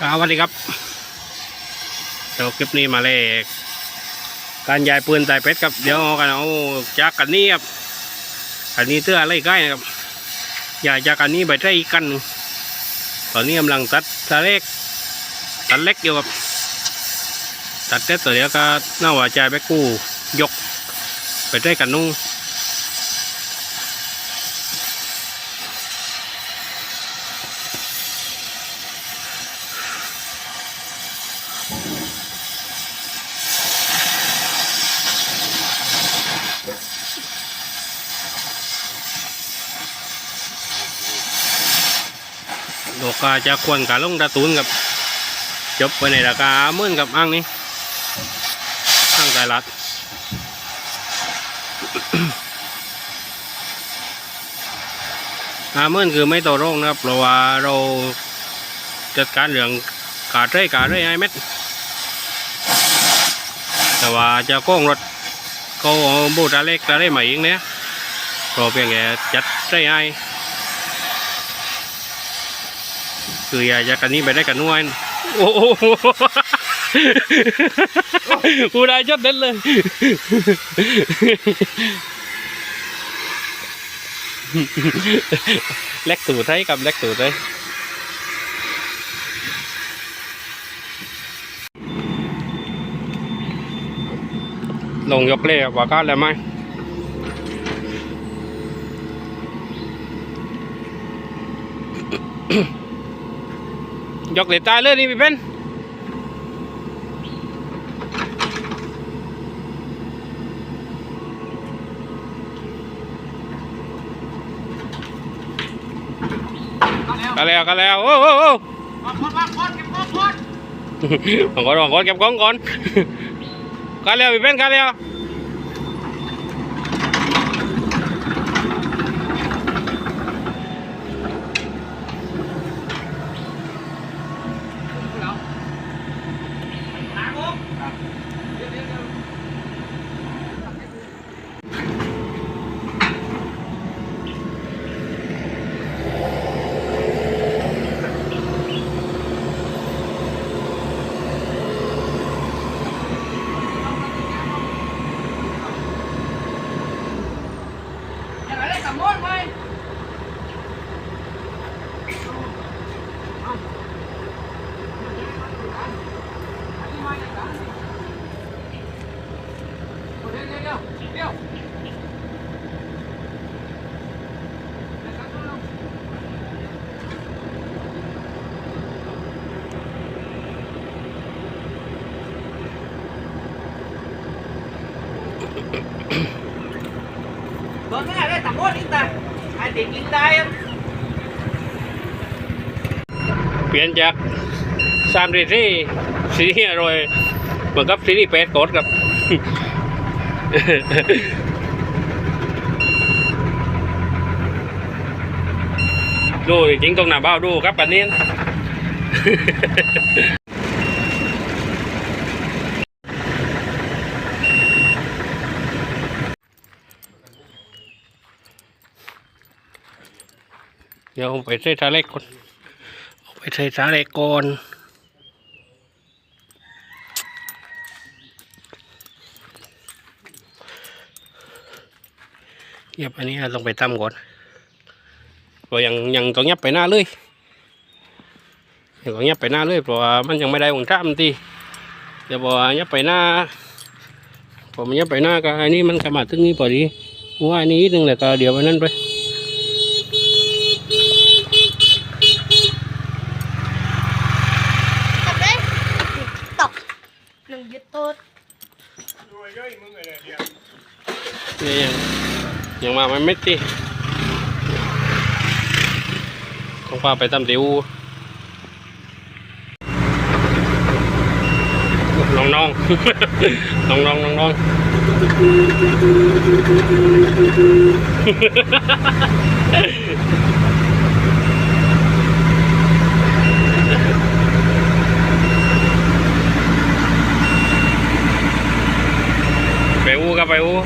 ครับสวัสดีครับเดี๋ยวคลิปนี้มาเลยการย้ายปืนใส่เป็ดครับเดี๋ยวเอากันเอาจากกันนี้ครับกันนี้เตื้ออะไรใกล้นะครับย้ายจากกันนี้ไปใช้กัน ตอนนี้กำลังตัดตะเล็กตัดเล็กอยู่ครับตัดเล็กตัวเดียวก็น่าว่าใจไปกู้ยก ไปใช้กันนู้น โลกาจะควรกาลงตาตูนกับจบไปในราคาหมื่นกับอ่างนี้อ่างตลาดห้าหมื่นคือไม่ต่อรองนะครับ เพราะว่าเราจัดการเรื่องกาดเร่กาดเร่ไอเม็ดแต่ว่าจะก้องรถเขาบูตาเล็กตาเร่มาเองเนี่ยก็เพียงแค่จัดเร่ไอ้ คือยากจะกันนี้ไปได้กันนวลโอ้โหกูได้จดเด็ดเลยเล็กตูดไทยกับเล็กตูดไทยลงยกเล่ว่าก็แล้วไหม ยกเล่ตายเลยนี่พี่เป็นกันแล้วกันแล้วโอ้โอ้โอ้ของก่อนของก่อนเก็บของก่อนกันแล้วพี่เป็นกันแล้วเเปลี่ยนจากสามซีรีส์ซีรีส์อร่อยเหมือนกับซีรีส์เป็ดกดกับดูจริงตรงหน้าเบ้าดูครับปันนี้ ดี๋ยวผมไปใส่ทาเล็กก่อนไปใส่ทาเล็กก่อนเยับอันนี้ต้องไปตั้มก่อนเพราะยังยังต้องยับไปหน้าเลยยังต้องยับไปหน้าเลยเพราะว่ามันยังไม่ได้วงจ้ำทีเดี๋ยวบอกว่ายับไปหน้าพอมันยับไปหน้าก็อันนี้มันกระมาถึงนี้พอดีว่าอันนี้นิดนึงแหละก็เดี๋ยวไปนั่นไป ตบเลยตบหนึ่งยึ ดนี่ยังยังมาไม่เม็ดที่ต้องพาไปตำติวน้องน้องน้องน้องน้องน้อง 一百五